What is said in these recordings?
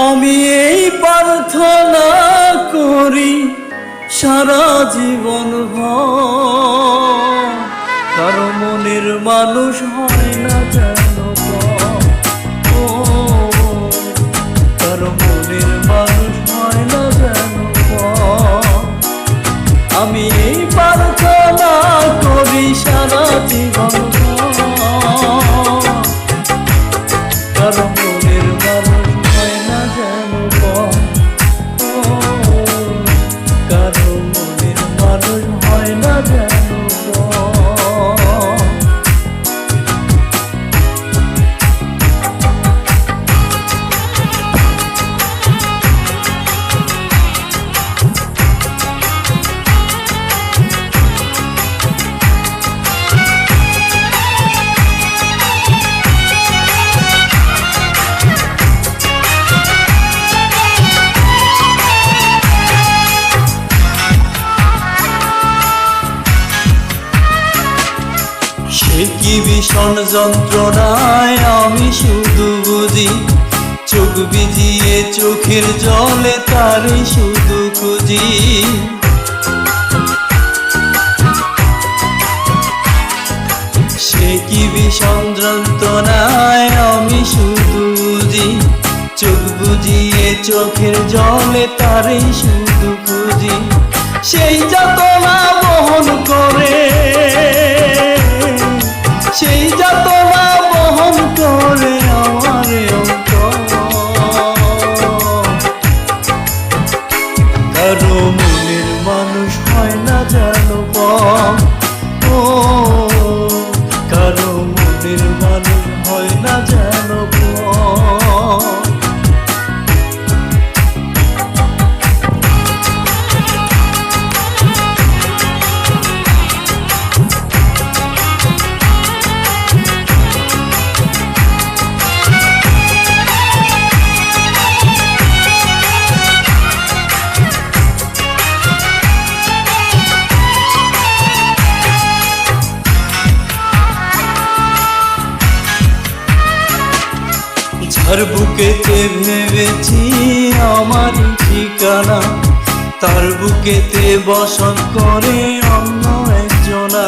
আমি এই প্রার্থনা করি সারা জীবন কারও মনের মানুষ হয় না। ও, কারও মনের মানুষ কি ভীষণ যন্ত্রণায় আমি শুধু বুঝি, চোখ বিজিয়ে চোখের জলে তারে শুধু খুঁজি। সে কি ভীষণ যন্ত্রণায় আমি শুধু বুঝি, চোখ বুঝিয়ে চোখের জলে তারে শুধু খুঁজি। সেই হয় না জানো যার বুকেতে ভেবেছি আমার ঠিকানা। তার বুকেতে বসত করে অন্য একজনা।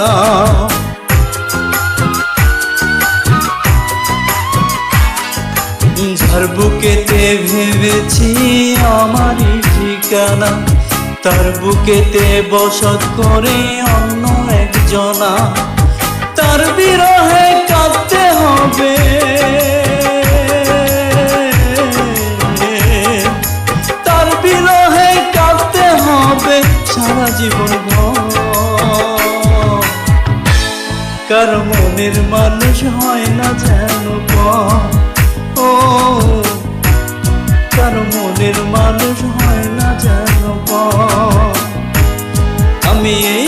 যার বুকেতে ভেবেছি আমার ঠিকানা। তার বুকেতে বসত করে অন্য একজনা। জীবন কার মনের মানুষ হয় না যেন ও, কার মনের মানুষ হয় না যেন আমি এই